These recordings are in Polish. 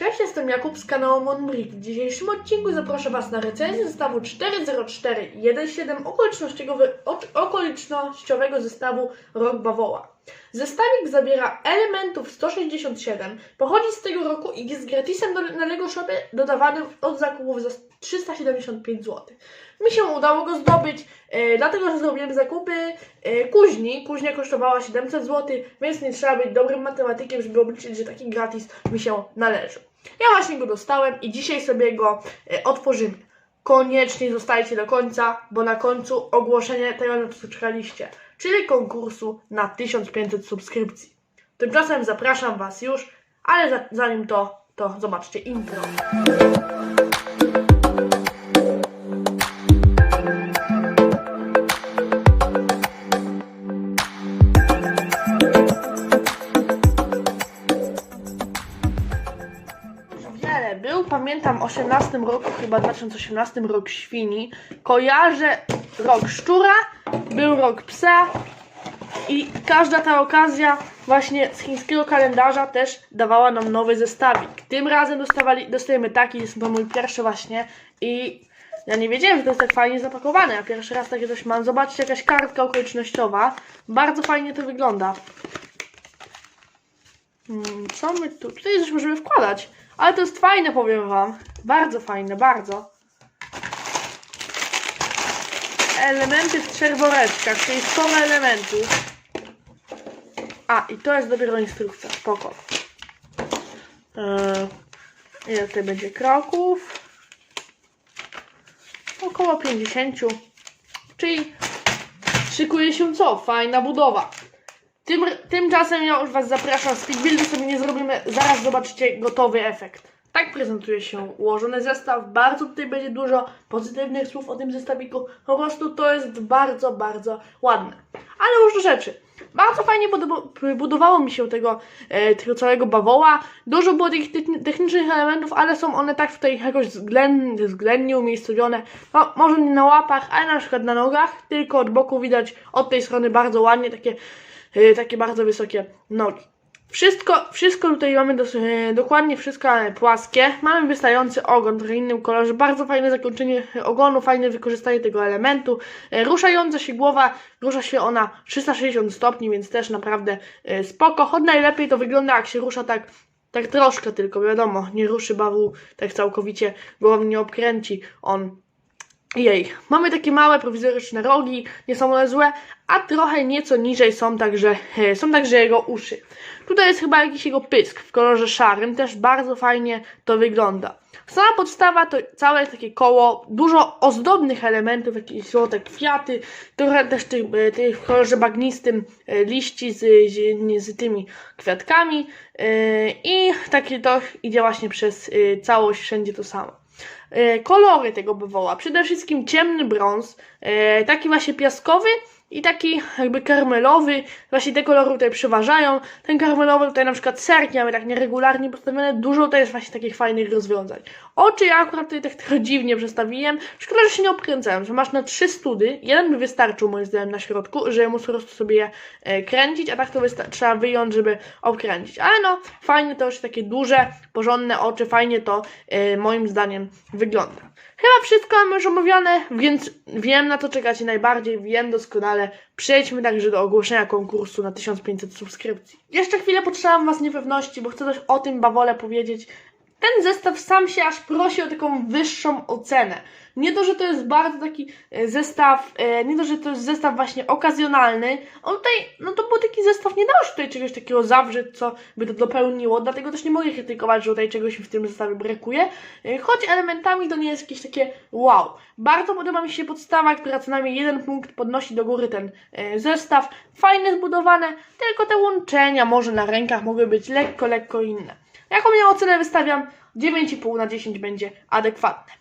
Cześć, jestem Jakub z kanału Monbrick. W dzisiejszym odcinku zaproszę Was na recenzję zestawu 40417 okolicznościowy, ok- okolicznościowego zestawu Rok Bawoła. Zestawik zawiera elementów 167, pochodzi z tego roku i jest gratisem do, na Lego Shopie dodawanym od zakupów za 375 zł. Mi się udało go zdobyć, e, dlatego że zrobiłem zakupy e, kuźni. Kuźnia kosztowała 700 zł, więc nie trzeba być dobrym matematykiem, żeby obliczyć, że taki gratis mi się należy. Ja właśnie go dostałem i dzisiaj sobie go e, otworzymy. Koniecznie zostajcie do końca, bo na końcu ogłoszenie tego, na co czekaliście, czyli konkursu na 1500 subskrypcji. Tymczasem zapraszam Was już, ale za, zanim to, to zobaczcie intro. Pamiętam 18 roku, chyba 2018 rok świni. Kojarzę rok szczura, był rok psa i każda ta okazja właśnie z chińskiego kalendarza też dawała nam nowy zestawik. Tym razem dostawali, dostajemy taki, jest to mój pierwszy właśnie i ja nie wiedziałem, że to jest tak fajnie zapakowane. Ja pierwszy raz takie coś mam. Zobaczcie, jakaś kartka okolicznościowa. Bardzo fajnie to wygląda. Mm, Co my tu? Tutaj coś możemy wkładać. Ale to jest fajne, powiem wam. Bardzo fajne, bardzo. Elementy w trzech woreczkach, czyli 100 elementów. A, i to jest dopiero instrukcja. Spoko. Eee, ile tutaj będzie kroków? Około 50. Czyli szykuje się co? Fajna budowa. Tym, tymczasem ja już Was zapraszam, buildu sobie nie zrobimy, zaraz zobaczycie gotowy efekt. Tak prezentuje się ułożony zestaw, bardzo tutaj będzie dużo pozytywnych słów o tym zestawiku, po prostu to jest bardzo, bardzo ładne. Ale już do rzeczy. Bardzo fajnie budowa- budowało mi się tego, e, tego całego bawoła. Dużo było tych techni- technicznych elementów, ale są one tak tutaj jakoś względnie, względnie umiejscowione. No, może nie na łapach, ale na przykład na nogach, tylko od boku widać od tej strony bardzo ładnie takie takie bardzo wysokie nogi. Wszystko, wszystko tutaj mamy dos, y, dokładnie wszystko płaskie. Mamy wystający ogon w innym kolorze. Bardzo fajne zakończenie ogonu, fajne wykorzystanie tego elementu. Y, Ruszająca się głowa, rusza się ona 360 stopni, więc też naprawdę y, spoko. Choć najlepiej to wygląda jak się rusza tak tak troszkę tylko, wiadomo, nie ruszy bawu tak całkowicie, głową nie obkręci on jej. Mamy takie małe prowizoryczne rogi, nie są one złe, a trochę nieco niżej są także, są także jego uszy. Tutaj jest chyba jakiś jego pysk w kolorze szarym, też bardzo fajnie to wygląda. Sama podstawa to całe takie koło, dużo ozdobnych elementów, jakieś złote kwiaty, trochę też tych, e, tych w kolorze bagnistym e, liści z, z, z tymi kwiatkami e, i takie to idzie właśnie przez całość, wszędzie to samo. E, Kolory tego bawoła. Przede wszystkim ciemny brąz, e, taki właśnie piaskowy i taki jakby karmelowy. Właśnie te kolory tutaj przeważają. Ten karmelowy tutaj na przykład serki mamy tak nieregularnie postawione. Dużo to jest właśnie takich fajnych rozwiązań. Oczy ja akurat tutaj tak trochę dziwnie przestawiłem. Szkoda, że się nie obkręcałem, że masz na trzy study. Jeden by wystarczył moim zdaniem na środku, żeby móc po prostu sobie je kręcić, a tak to trzeba wyjąć, żeby obkręcić. Ale no, fajnie to już takie duże, porządne oczy, fajnie to e, moim zdaniem wygląda. Chyba wszystko mam już omówione, więc wiem na co czekacie najbardziej, wiem doskonale. Przejdźmy także do ogłoszenia konkursu na 1500 subskrypcji. Jeszcze chwilę potrzebam Was niepewności, bo chcę coś o tym bawole powiedzieć. Ten zestaw sam się aż prosi o taką wyższą ocenę. Nie to, że to jest bardzo taki e, zestaw, e, nie to, że to jest zestaw właśnie okazjonalny. On tutaj, no to był taki zestaw, nie dało się tutaj czegoś takiego zawrzeć, co by to dopełniło, dlatego też nie mogę krytykować, że tutaj czegoś w tym zestawie brakuje. E, Choć elementami to nie jest jakieś takie wow. Bardzo podoba mi się podstawa, która co najmniej jeden punkt podnosi do góry ten zestaw. Fajne zbudowane, tylko te łączenia może na rękach mogły być lekko, lekko inne. Jaką ja ocenę wystawiam? 9,5 na 10 będzie adekwatne.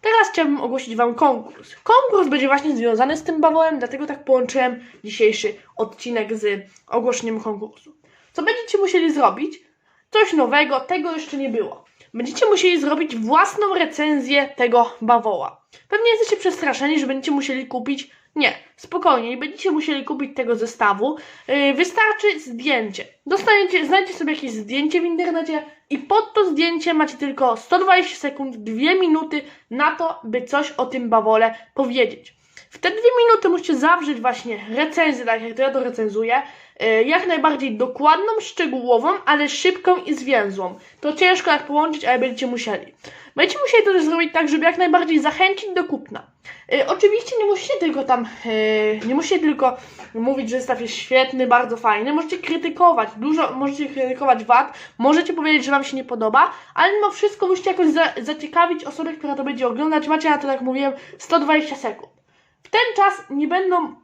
Teraz chciałbym ogłosić Wam konkurs. Konkurs będzie właśnie związany z tym bawołem, dlatego tak połączyłem dzisiejszy odcinek z ogłoszeniem konkursu. Co będziecie musieli zrobić? Coś nowego, tego jeszcze nie było. Będziecie musieli zrobić własną recenzję tego bawoła. Pewnie jesteście przestraszeni, że będziecie musieli kupić. Nie. Spokojnie, nie będziecie musieli kupić tego zestawu. Yy, wystarczy zdjęcie. Dostaniecie, znajdziecie sobie jakieś zdjęcie w internecie i pod to zdjęcie macie tylko 120 sekund, 2 minuty na to, by coś o tym bawole powiedzieć. W te dwie minuty musicie zawrzeć właśnie recenzję, tak jak to ja to recenzuję, e, jak najbardziej dokładną, szczegółową, ale szybką i zwięzłą. To ciężko jak połączyć, ale będziecie musieli. Będziecie musieli to też zrobić tak, żeby jak najbardziej zachęcić do kupna. E, Oczywiście nie musicie tylko tam, e, nie musicie tylko mówić, że zestaw jest świetny, bardzo fajny. Możecie krytykować, dużo możecie krytykować wad, możecie powiedzieć, że Wam się nie podoba, ale mimo wszystko musicie jakoś za, zaciekawić osobę, która to będzie oglądać. Macie na to, jak mówiłem, 120 sekund. W ten czas nie będą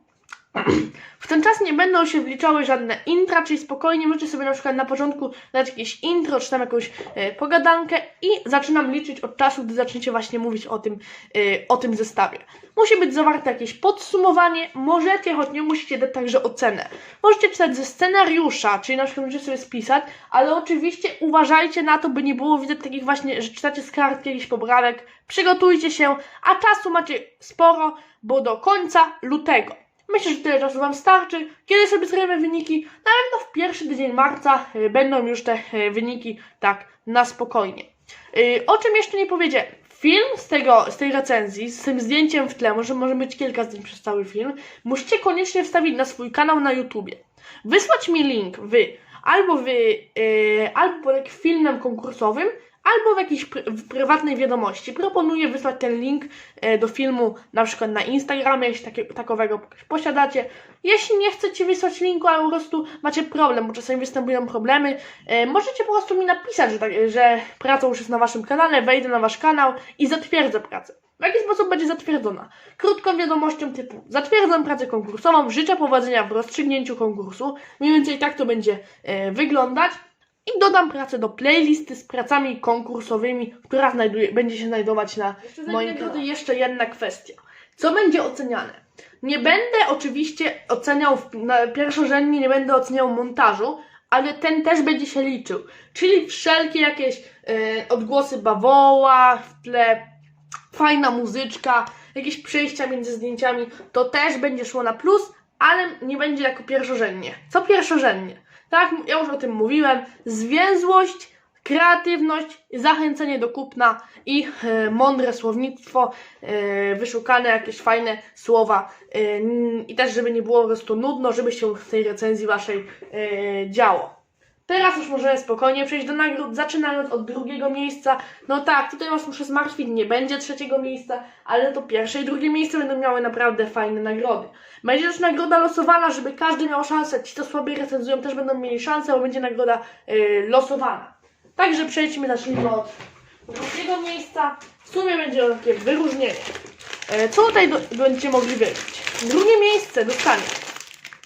w ten czas nie będą się wliczały żadne intra, czyli spokojnie możecie sobie na przykład na początku dać jakieś intro, czy tam jakąś e, pogadankę i zaczynam liczyć od czasu, gdy zaczniecie właśnie mówić o tym, e, o tym zestawie. Musi być zawarte jakieś podsumowanie, możecie, choć nie musicie dać także ocenę. Możecie czytać ze scenariusza, czyli na przykład możecie sobie spisać, ale oczywiście uważajcie na to, by nie było widać takich właśnie, że czytacie z kartki jakichś poprawek, przygotujcie się, a czasu macie sporo, bo do końca lutego. Myślę, że tyle czasu Wam starczy. Kiedy sobie zrobimy wyniki? Na pewno w pierwszy tydzień marca y, będą już te y, wyniki tak na spokojnie. Y, O czym jeszcze nie powiedziałem? Film z, tego, z tej recenzji, z tym zdjęciem w tle, może, może być kilka zdjęć przez cały film, musicie koniecznie wstawić na swój kanał na YouTubie. Wysłać mi link wy, albo wy, yy, albo pod filmem konkursowym, albo w jakiejś pr- w prywatnej wiadomości. Proponuję wysłać ten link e, do filmu na przykład na Instagramie, jeśli takie, takowego posiadacie. Jeśli nie chcecie wysłać linku, ale po prostu macie problem, bo czasami występują problemy, e, możecie po prostu mi napisać, że, tak, że praca już jest na waszym kanale, wejdę na wasz kanał i zatwierdzę pracę. W jaki sposób będzie zatwierdzona? Krótką wiadomością typu zatwierdzam pracę konkursową, życzę powodzenia w rozstrzygnięciu konkursu. Mniej więcej tak to będzie e, wyglądać. I dodam pracę do playlisty z pracami konkursowymi, która znajduje, będzie się znajdować na moim kanale. jeszcze jedna kwestia. Co będzie oceniane? Nie będę oczywiście oceniał, na pierwszorzędnie nie będę oceniał montażu, ale ten też będzie się liczył. Czyli wszelkie jakieś e, odgłosy bawoła w tle, fajna muzyczka, jakieś przejścia między zdjęciami, to też będzie szło na plus, ale nie będzie jako pierwszorzędnie. Co pierwszorzędnie? Tak, ja już o tym mówiłem. Zwięzłość, kreatywność, zachęcenie do kupna i e, mądre słownictwo, e, wyszukane jakieś fajne słowa n- i też, żeby nie było po prostu nudno, żeby się w tej recenzji waszej działo. Teraz już możemy spokojnie przejść do nagród, zaczynając od drugiego miejsca. No tak, tutaj was muszę zmartwić, nie będzie trzeciego miejsca, ale to pierwsze i drugie miejsce będą miały naprawdę fajne nagrody. Będzie też nagroda losowana, żeby każdy miał szansę. Ci, co słabiej recenzują, też będą mieli szansę, bo będzie nagroda y, losowana. Także przejdźmy, zacznijmy od drugiego miejsca. W sumie będzie takie wyróżnienie. E, co tutaj do, będziecie mogli wybrać? Drugie miejsce dostanie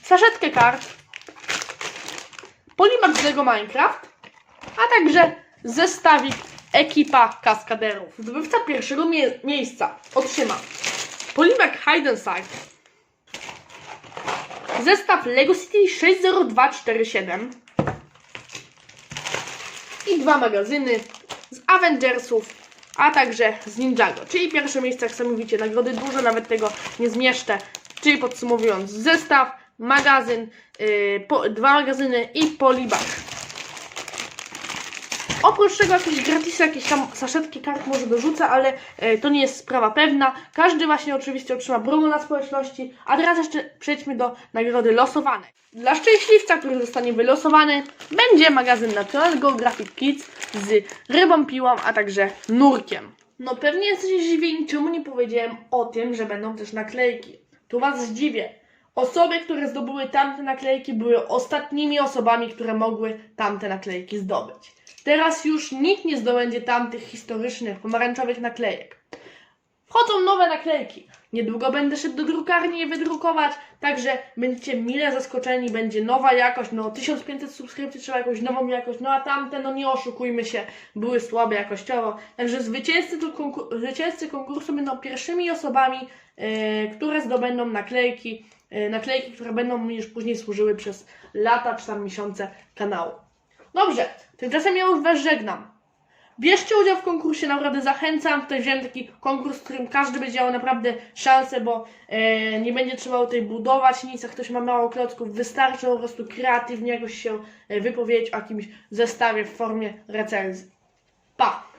saszetkę kart, Polimak z Lego Minecraft, a także zestawik ekipa kaskaderów. Zdobywca pierwszego mie- miejsca otrzyma Polimak Hide and Seek, zestaw Lego City 60247 i dwa magazyny z Avengersów, a także z Ninjago. Czyli pierwsze miejsce, jak sami widzicie, nagrody dużo, nawet tego nie zmieszczę. Czyli podsumowując, zestaw, magazyn, yy, po, dwa magazyny i polibak. Oprócz tego jakieś gratisy, jakieś tam saszetki kart może dorzucę, ale e, to nie jest sprawa pewna. Każdy właśnie oczywiście otrzyma promo na społeczności. A teraz jeszcze przejdźmy do nagrody losowanej. Dla szczęśliwca, który zostanie wylosowany, będzie magazyn National Geographic Kids z rybą piłą, a także nurkiem. No pewnie jesteście zdziwieni, czemu nie powiedziałem o tym, że będą też naklejki. Tu was zdziwię. Osoby, które zdobyły tamte naklejki, były ostatnimi osobami, które mogły tamte naklejki zdobyć. Teraz już nikt nie zdobędzie tamtych historycznych, pomarańczowych naklejek. Wchodzą nowe naklejki. Niedługo będę szedł do drukarni je wydrukować, także będziecie mile zaskoczeni, będzie nowa jakość, no 1500 subskrypcji trzeba jakąś nową jakość, no a tamte, no nie oszukujmy się, były słabe jakościowo. Także zwycięzcy, konkur- zwycięzcy konkursu będą pierwszymi osobami, e, które zdobędą naklejki, naklejki, które będą mi już później służyły przez lata czy tam miesiące kanału. Dobrze, tymczasem ja już Was żegnam. Bierzcie udział w konkursie, naprawdę zachęcam. Tutaj wziąłem taki konkurs, w którym każdy będzie miał naprawdę szansę, bo e, nie będzie trzeba tutaj budować nic, jak ktoś ma mało klocków, wystarczy po prostu kreatywnie jakoś się e, wypowiedzieć o jakimś zestawie w formie recenzji. Pa!